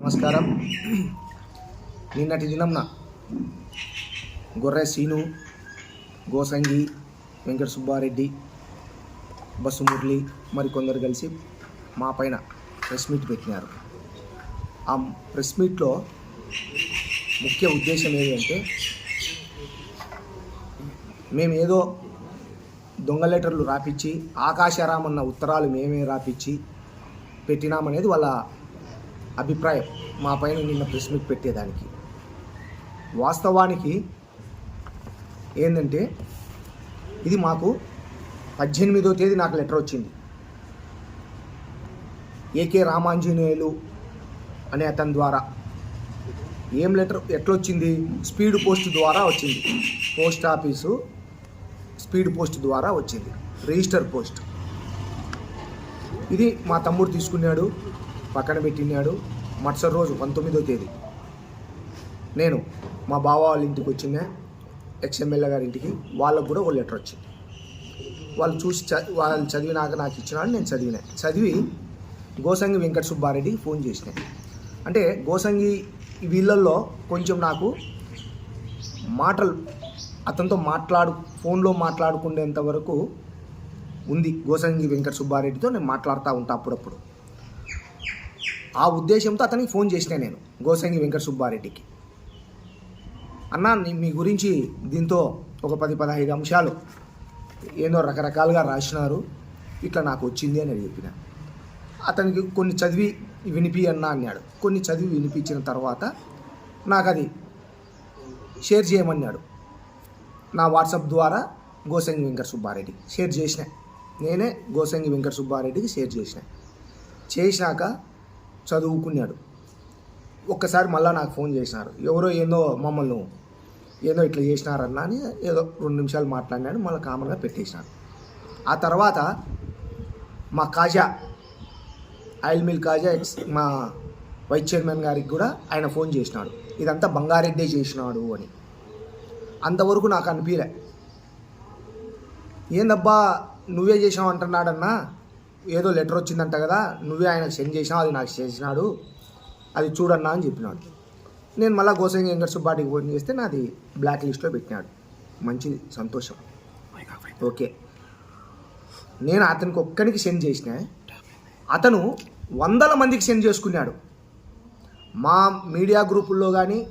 నమస్కారం. నిన్నటి దినంన గొర్రె సీను గోసంగి వెంకట సుబ్బారెడ్డి బస్సు మురళి మరికొందరు కలిసి మా పైన ప్రెస్ మీట్ పెట్టినారు. ఆ ప్రెస్ మీట్లో ముఖ్య ఉద్దేశం ఏది అంటే మేము ఏదో దొంగ లెటర్లు రాపిచ్చి ఆకాశారామన్న ఉత్తరాలు మేమే రాపిచ్చి పెట్టినామనేది వాళ్ళ అభిప్రాయం మా పైన నిన్న ప్రెస్ మీట్ పెట్టేదానికి. వాస్తవానికి ఏంటంటే ఇది మాకు పద్దెనిమిదో తేదీ నాకు లెటర్ వచ్చింది. ఏకే రామాంజనేయులు అనే అతని ద్వారా. ఏం లెటర్ ఎట్లొచ్చింది? స్పీడ్ పోస్ట్ ద్వారా వచ్చింది. పోస్ట్ ఆఫీసు స్పీడ్ పోస్ట్ ద్వారా వచ్చింది. Register post. ఇది మా తమ్ముడు తీసుకున్నాడు. పక్కన పెట్టినాడు. మరుసటి రోజు పంతొమ్మిదో తేదీ. నేను మా బావ వాళ్ళ ఇంటికి వచ్చిన ఎక్స్ఎమ్మెల్యే గారి ఇంటికి వాళ్ళకు కూడా ఒక లెటర్ వచ్చింది. వాళ్ళు చూసి చ వాళ్ళు చదివినాక నాకు ఇచ్చినాడు నేను చదివిన. చదివి గోసంగి వెంకట సుబ్బారెడ్డికి ఫోన్ చేసిన. అంటే గోసంగి వీళ్ళల్లో కొంచెం నాకు మాటలు అతనితో మాట్లాడు ఫోన్లో మాట్లాడుకునేంత వరకు ఉంది గోసంగి వెంకట సుబ్బారెడ్డితో నేను మాట్లాడుతూ ఉంటా అప్పుడప్పుడు. ఆ ఉద్దేశంతో అతనికి ఫోన్ చేసిన నేను గోసంగి వెంకట సుబ్బారెడ్డికి. అన్న మీ గురించి దీంతో ఒక పది పదహైదు అంశాలు ఏదో రకరకాలుగా రాసినారు ఇట్లా నాకు వచ్చింది అని చెప్పిన. అతనికి కొన్ని చదివి వినిపి అన్నా అన్నాడు. కొన్ని చదివి వినిపించిన తర్వాత నాకు అది షేర్ చేయమన్నాడు. నా వాట్సాప్ ద్వారా గోసంగి వెంకట సుబ్బారెడ్డి షేర్ చేసిన. నేనే గోసంగి వెంకట సుబ్బారెడ్డికి షేర్ చేసిన. చేసినాక చదువుకున్నాడు. ఒక్కసారి మళ్ళీ నాకు ఫోన్ చేసినారు. ఎవరో ఏందో మమ్మల్ని ఏదో ఇట్లా చేసినారన్నా అని ఏదో రెండు నిమిషాలు మాట్లాడినాడు మళ్ళీ కామన్గా పెట్టేసినాడు ఆ తర్వాత మా Kaja oil mill Kaja ex మా వైస్ చైర్మన్ గారికి కూడా ఆయన ఫోన్ చేసినాడు. ఇదంతా బంగారెడ్డే చేసినాడు అని. అంతవరకు నాకు అనిపించలే ఏందబ్బా నువ్వే చేసావు అంటున్నాడన్నా ఏదో లెటర్ వచ్చిందంట కదా నువ్వే ఆయనకు సెండ్ చేసినావు అది నాకు చేసినాడు అది చూడన్నా అని చెప్పినాడు. నేను మళ్ళీ గోసంగి వెంకట సుబ్బాటికి ఫోన్ చేస్తే నాది బ్లాక్ లిస్ట్లో పెట్టినాడు. మంచి సంతోషం. ఓకే. నేను అతనికి ఒక్కనికి సెండ్ చేసిన అతను వందల మందికి సెండ్ చేసుకున్నాడు. మా మీడియా గ్రూపుల్లో కానీ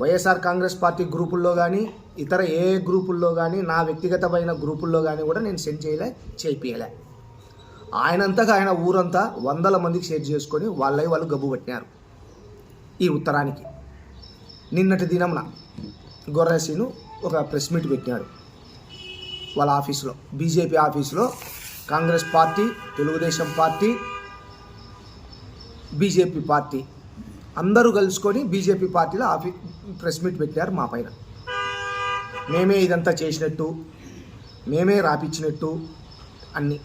వైఎస్ఆర్ కాంగ్రెస్ పార్టీ గ్రూపుల్లో కానీ ఇతర ఏ గ్రూపుల్లో కానీ నా వ్యక్తిగతమైన గ్రూపుల్లో కానీ కూడా నేను సెండ్ చేయలే చేయియలే ఆయనంతగా ఆయన ఊరంతా వందల మందికి షేర్ చేసుకొని వాళ్ళై వాళ్ళు గబ్బు పట్టినారు. ఈ ఉత్తరానికి. నిన్నటి దినమున గొర్రెసీను ఒక ప్రెస్ మీట్ పెట్టినాడు. వాళ్ళ ఆఫీసులో బీజేపీ ఆఫీసులో Congress party Telugu Desam party BJP party అందరూ కలుసుకొని బీజేపీ పార్టీలో ఆఫీ ప్రెస్ మీట్ పెట్టారు మా పైన. మేమే ఇదంతా చేసినట్టు మేమే రాపిచ్చినట్టు అన్నీ.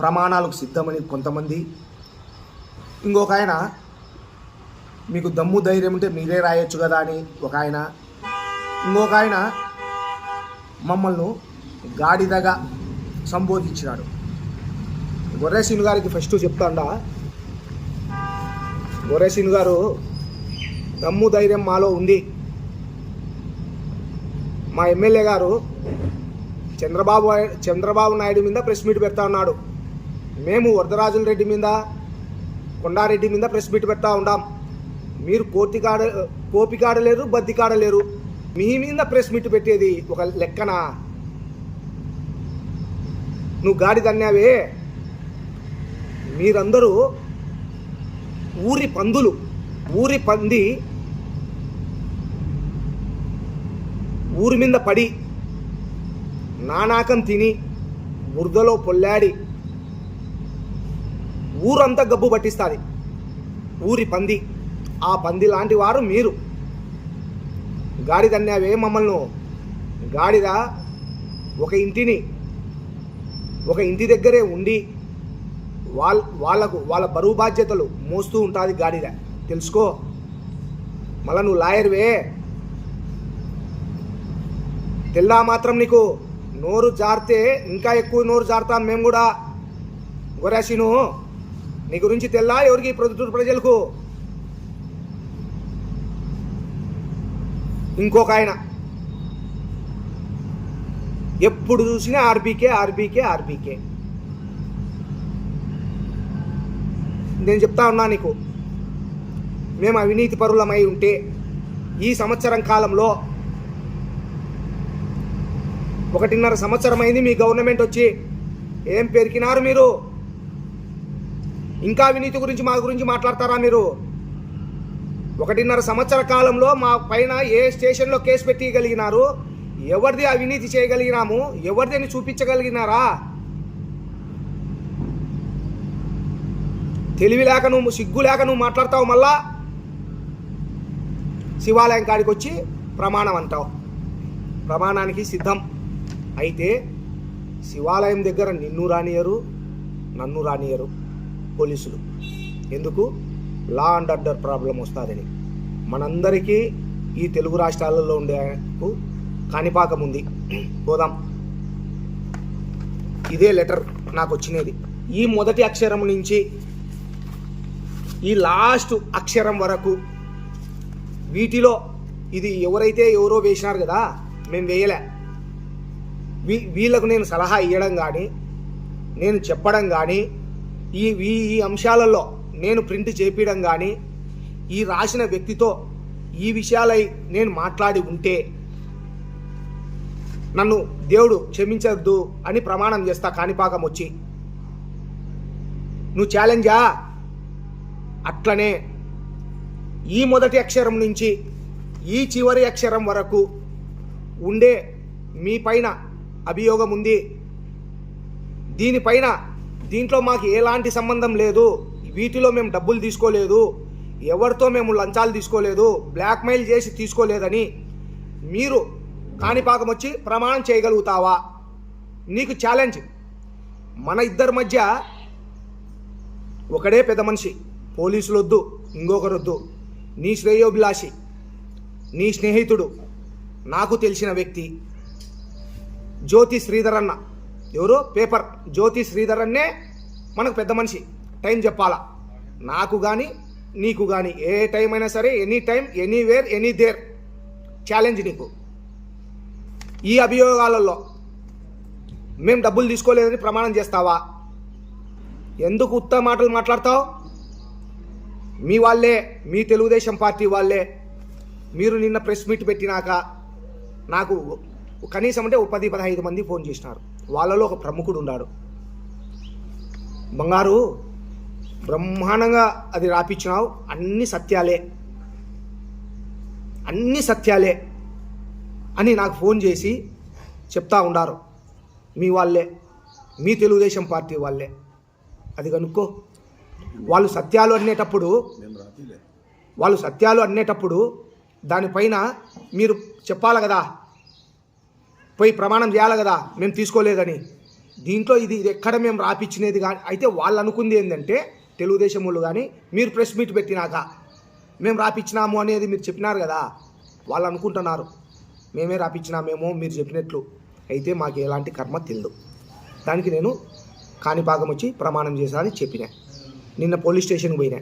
ప్రమాణాలకు సిద్ధమని కొంతమంది. ఇంకొక ఆయన మీకు దమ్ము ధైర్యం ఉంటే మీరే రాయొచ్చు కదా అని ఒక ఆయన ఇంకొక ఆయన మమ్మల్ని గాడిదగా సంబోధించినాడు గొర్రెసీను గారికి ఫస్ట్ చెప్తాడా గొర్రెసీను గారు దమ్ము ధైర్యం మాలో ఉంది. మా ఎమ్మెల్యే గారు చంద్రబాబు చంద్రబాబు నాయుడు మీద ప్రెస్ మీట్ పెడతా ఉన్నాడు. మేము వరదరాజుల రెడ్డి మీద కొండారెడ్డి మీద ప్రెస్ మీట్ పెడతా ఉండాం. మీరు కోర్టు కాడ కోపి కాడలేరు బద్ది కాడలేరు మీ మీద ప్రెస్ మీట్ పెట్టేది ఒక లెక్కన? నువ్వు గాడి తన్నావే? మీరందరూ ఊరి పందులు ఊరి పంది ఊరి మీద పడి నానాకం తిని బురదలో పొల్లాడి ఊరంతా గబ్బు పట్టిస్తుంది. ఊరి పంది. ఆ పంది లాంటి వారు మీరు. గాడిదన్నావే మమ్మల్ని? గాడిద ఒక ఇంటిని ఒక ఇంటి దగ్గరే ఉండి వాళ్ళ వాళ్ళకు వాళ్ళ బరువు బాధ్యతలు మోస్తూ ఉంటుంది గాడిద. తెలుసుకో. మళ్ళా నువ్వు లాయర్వే తెల్లా మాత్రం నీకు నోరు జారితే ఇంకా ఎక్కువ నోరు జారుతాం మేము కూడా. గొరాసిను నీ గురించి తెల్లా ఎవరికి ప్రొద్దుటూరు ప్రజలకు? ఇంకొక ఆయన. ఎప్పుడు చూసినా ఆర్బీకే ఆర్బీకే ఆర్బీకే. నేను చెప్తా ఉన్నా నీకు. మేము అవినీతి పరులమై ఉంటే ఈ సంవత్సరం కాలంలో ఒకటిన్నర సంవత్సరం అయింది మీ గవర్నమెంట్ వచ్చి ఏం పెరికినారు మీరు? ఇంకా అవినీతి గురించి మా గురించి మాట్లాడతారా మీరు? ఒకటిన్నర సంవత్సర కాలంలో మా పైన ఏ స్టేషన్లో కేసు పెట్టగలిగినారు ఎవరిది అవినీతి చేయగలిగినాము? ఎవరిదని చూపించగలిగినారా? తెలివి లేక నువ్వు సిగ్గు లేక నువ్వు మాట్లాడతావు మళ్ళా? శివాలయం కాడికి వచ్చి ప్రమాణం అంటావు. ప్రమాణానికి సిద్ధం. అయితే శివాలయం దగ్గర నిన్ను రానియరు నన్ను రానియరు. పోలీసులు. ఎందుకు? లా అండ్ ఆర్డర్ ప్రాబ్లం వస్తుందని. మనందరికీ ఈ తెలుగు రాష్ట్రాలలో ఉండేకు కాణిపాకం ఉంది. పోదాం. ఇదే లెటర్ నాకు వచ్చినది. ఈ మొదటి అక్షరం నుంచి ఈ లాస్ట్ అక్షరం వరకు వీటిలో ఇది ఎవరైతే ఎవరో వేసినారు కదా మేము వేయలే. వీ వీళ్ళకు నేను సలహా ఇవ్వడం కానీ నేను చెప్పడం కానీ ఈ ఈ ఈ అంశాలలో నేను ప్రింట్ చేపించడం కానీ ఈ రాసిన వ్యక్తితో ఈ విషయాలై నేను మాట్లాడి ఉంటే నన్ను దేవుడు క్షమించద్దు అని ప్రమాణం చేస్తా కాణిపాకం వచ్చి. నువ్వు ఛాలెంజా అట్లనే ఈ మొదటి అక్షరం నుంచి ఈ చివరి అక్షరం వరకు ఉండే మీ పైన అభియోగం ఉంది. దీనిపైన దీంట్లో మాకు ఎలాంటి సంబంధం లేదు. వీటిలో మేము డబ్బులు తీసుకోలేదు. ఎవరితో మేము లంచాలు తీసుకోలేదు. బ్లాక్మెయిల్ చేసి తీసుకోలేదని మీరు కాణిపాకం వచ్చి ప్రమాణం చేయగలుగుతావా? నీకు ఛాలెంజ్. మన ఇద్దరి మధ్య ఒకడే పెద్ద మనిషి. పోలీసులు వద్దు ఇంకొకరు వద్దు. నీ శ్రేయోభిలాషి నీ స్నేహితుడు నాకు తెలిసిన వ్యక్తి జ్యోతి శ్రీధరన్న. ఎవరు పేపర్ జ్యోతి శ్రీధర్ అన్నే మనకు పెద్ద మనిషి. టైం చెప్పాలా? నాకు కానీ నీకు కానీ ఏ టైం అయినా సరే any time anywhere anywhere challenge నీకు. ఈ అభియోగాలలో మేము డబ్బులు తీసుకోలేదని ప్రమాణం చేస్తావా? ఎందుకు ఉత్త మాటలు మాట్లాడతావు? మీ వాళ్ళే మీ తెలుగుదేశం పార్టీ వాళ్ళే మీరు నిన్న ప్రెస్ మీట్ పెట్టినాక నాకు కనీసం అంటే ఒక పది పదహైదు మంది ఫోన్ చేసినారు. వాళ్ళలో ఒక ప్రముఖుడు ఉన్నాడు. బంగారు బ్రహ్మాండంగా అది రాపిచ్చినావు. అన్ని సత్యాలే. అన్ని సత్యాలే అని నాకు ఫోన్ చేసి చెప్తా ఉండారు. మీ వాళ్ళే. మీ తెలుగుదేశం పార్టీ వాళ్ళే. అది కనుక్కో. వాళ్ళు సత్యాలు అనేటప్పుడు వాళ్ళు సత్యాలు అనేటప్పుడు దానిపైన మీరు చెప్పాలి కదా? పోయి ప్రమాణం చేయాలి కదా మేము తీసుకోలేదని. దీంట్లో ఇది ఇది ఎక్కడ మేము రాపిచ్చినది కానీ అయితే వాళ్ళు అనుకుంది ఏంటంటే తెలుగుదేశం వాళ్ళు కానీ మీరు ప్రెస్ మీట్ పెట్టినాక మేము రాపిచ్చినాము అనేది మీరు చెప్పినారు కదా వాళ్ళు అనుకుంటున్నారు. మేమే రాపిచ్చినామేమో మీరు చెప్పినట్లు. అయితే మాకు ఎలాంటి కర్మ తెలియదు దానికి నేను కాణిపాకం వచ్చి ప్రమాణం చేశానని చెప్పిన. నిన్న పోలీస్ స్టేషన్కి పోయినా.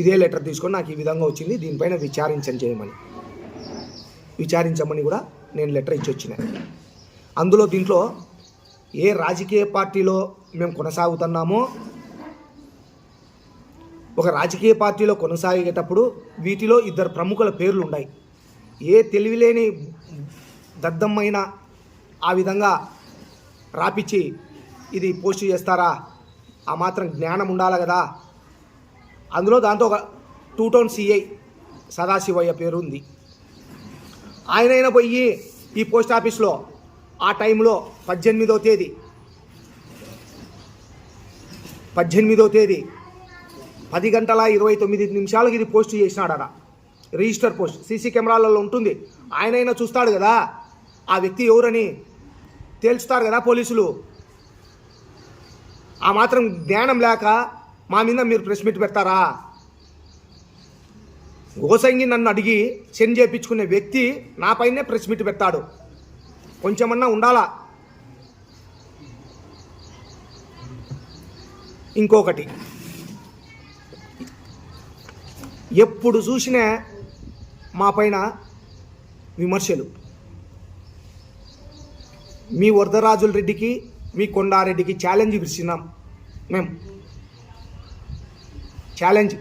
ఇదే లెటర్ తీసుకొని నాకు ఈ విధంగా వచ్చింది దీనిపైన విచారించని చేయమని. విచారించమని కూడా నేను లెటర్ ఇచ్చి వచ్చిన. అందులో దీంట్లో ఏ రాజకీయ పార్టీలో మేము కొనసాగుతున్నామో ఒక రాజకీయ పార్టీలో కొనసాగేటప్పుడు వీటిలో ఇద్దరు ప్రముఖుల పేర్లు ఉన్నాయి. ఏ తెలివిలేని దద్దమ్మైన ఆ విధంగా రాపిచ్చి ఇది పోస్ట్ చేస్తారా? ఆ మాత్రం జ్ఞానం ఉండాలి కదా. అందులో దాంతో ఒక టూ టౌన్ సిఐ సదాశివయ్య పేరు ఉంది ఆయనైనా పోయి ఈ పోస్ట్ ఆఫీస్లో ఆ టైంలో పద్దెనిమిదో తేదీ. పద్దెనిమిదో తేదీ. పది గంటల ఇరవై తొమ్మిది నిమిషాలకు ఇది పోస్ట్ చేసినాడట. రిజిస్టర్ పోస్ట్ సీసీ కెమెరాలలో ఉంటుంది. ఆయనైనా చూస్తాడు కదా. ఆ వ్యక్తి ఎవరని తేల్చుతారు కదా పోలీసులు. ఆ మాత్రం జ్ఞానం లేక మా మీద మీరు ప్రెస్ మీట్ పెడతారా? గోసంగి నన్ను అడిగి సెండ్ చేయించుకునే వ్యక్తి నాపైనే ప్రెస్ మీట్ పెడతాడు. కొంచెమన్నా ఉండాలా? ఇంకొకటి. ఎప్పుడు చూసినా మా పైన విమర్శలు. మీ వరదరాజుల రెడ్డికి మీ కొండారెడ్డికి ఛాలెంజ్ విసినాం మేము. ఛాలెంజ్.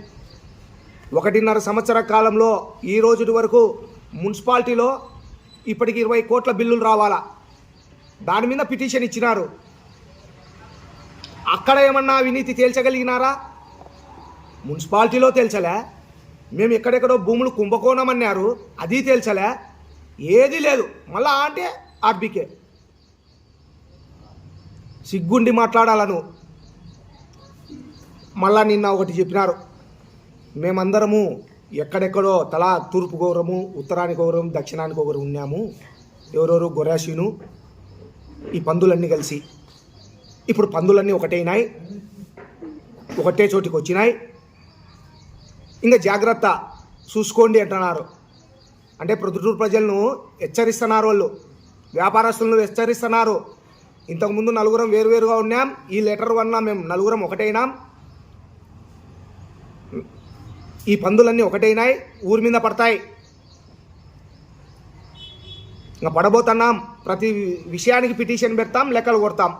ఒకటిన్నర సంవత్సర కాలంలో ఈ రోజు వరకు మున్సిపాలిటీలో ఇప్పటికి ఇరవై కోట్ల బిల్లులు రావాలా? దాని మీద పిటిషన్ ఇచ్చినారు. అక్కడ ఏమన్నా అవినీతి తేల్చగలిగినారా? మున్సిపాలిటీలో తేల్చలే. మేము ఎక్కడెక్కడో భూములు కుంభకోణం అన్నారు అది తేల్చలే. ఏది లేదు. మళ్ళా అంటే ఆర్బీకే. సిగ్గుండి మాట్లాడాలను. మళ్ళా నిన్న ఒకటి చెప్పినారు. మేమందరము ఎక్కడెక్కడో తలా తూర్పు గౌరవము ఉత్తరానికి గౌరవం దక్షిణానికి గౌరవం ఉన్నాము. ఎవరెవరు? గొరాషీను ఈ పందులన్నీ కలిసి. ఇప్పుడు పందులన్నీ ఒకటైనాయి ఒకటే చోటికి వచ్చినాయి. ఇంకా జాగ్రత్త. చూసుకోండి అంటున్నారు. అంటే ప్రొద్దుటూరు ప్రజలను హెచ్చరిస్తున్నారు వాళ్ళు. వ్యాపారస్తులను హెచ్చరిస్తున్నారు. ఇంతకుముందు నలుగురం వేరువేరుగా ఉన్నాం. ఈ లెటర్ వల్ల మేము నలుగురం ఒకటైనాం ఈ పందులన్నీ ఒకటైనాయి ఊరి మీద పడతాయి. ఇంకా పడబోతున్నాం ప్రతి విషయానికి పిటిషన్ పెడతాం లెక్కలు కొడతాం.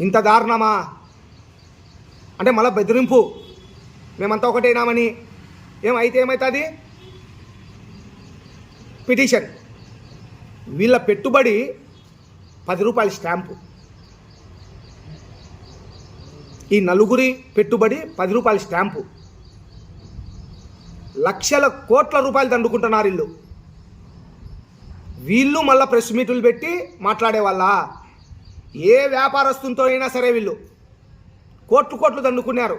ఇంత దారుణమా? అంటే మళ్ళీ బెదిరింపు. మేమంతా ఒకటైనామని. ఏమైతే ఏమవుతుంది పిటిషన్. వీళ్ళ పెట్టుబడి పది రూపాయల స్టాంపు. ఈ నలుగురి పెట్టుబడి పది రూపాయల స్టాంపు. లక్షల కోట్ల రూపాయలు దండుకుంటున్నారు వీళ్ళు వీళ్ళు మళ్ళీ ప్రెస్ మీట్లు పెట్టి మాట్లాడే వాళ్ళ. ఏ వ్యాపారస్తుతో అయినా సరే వీళ్ళు. కోట్లు కోట్లు దండుకున్నారు.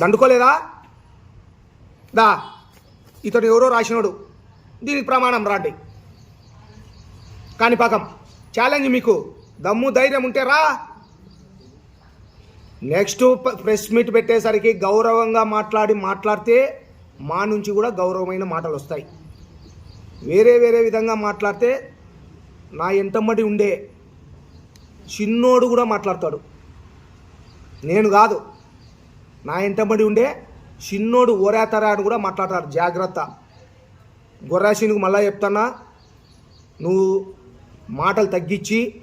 దండుకోలేదా? దా ఇతడు ఎవరో రాసినోడు. దీనికి ప్రమాణం రాండి. కాణిపాకం ఛాలెంజ్ మీకు. దమ్ము ధైర్యం ఉంటే రా. నెక్స్ట్ ప్రెస్ మీట్ పెట్టేసరికి గౌరవంగా మాట్లాడి మాట్లాడితే మా నుంచి కూడా గౌరవమైన మాటలు వస్తాయి. వేరే వేరే విధంగా మాట్లాడితే నా ఎంటమ్మడి ఉండే చిన్నోడు కూడా మాట్లాడతాడు. నేను కాదు. నా ఎంటమ్మడి ఉండే చిన్నోడు ఓరేతరా అని కూడా మాట్లాడతారు జాగ్రత్త. గొర్రాశినికి మళ్ళా చెప్తానా నువ్వు మాటలు తగ్గించి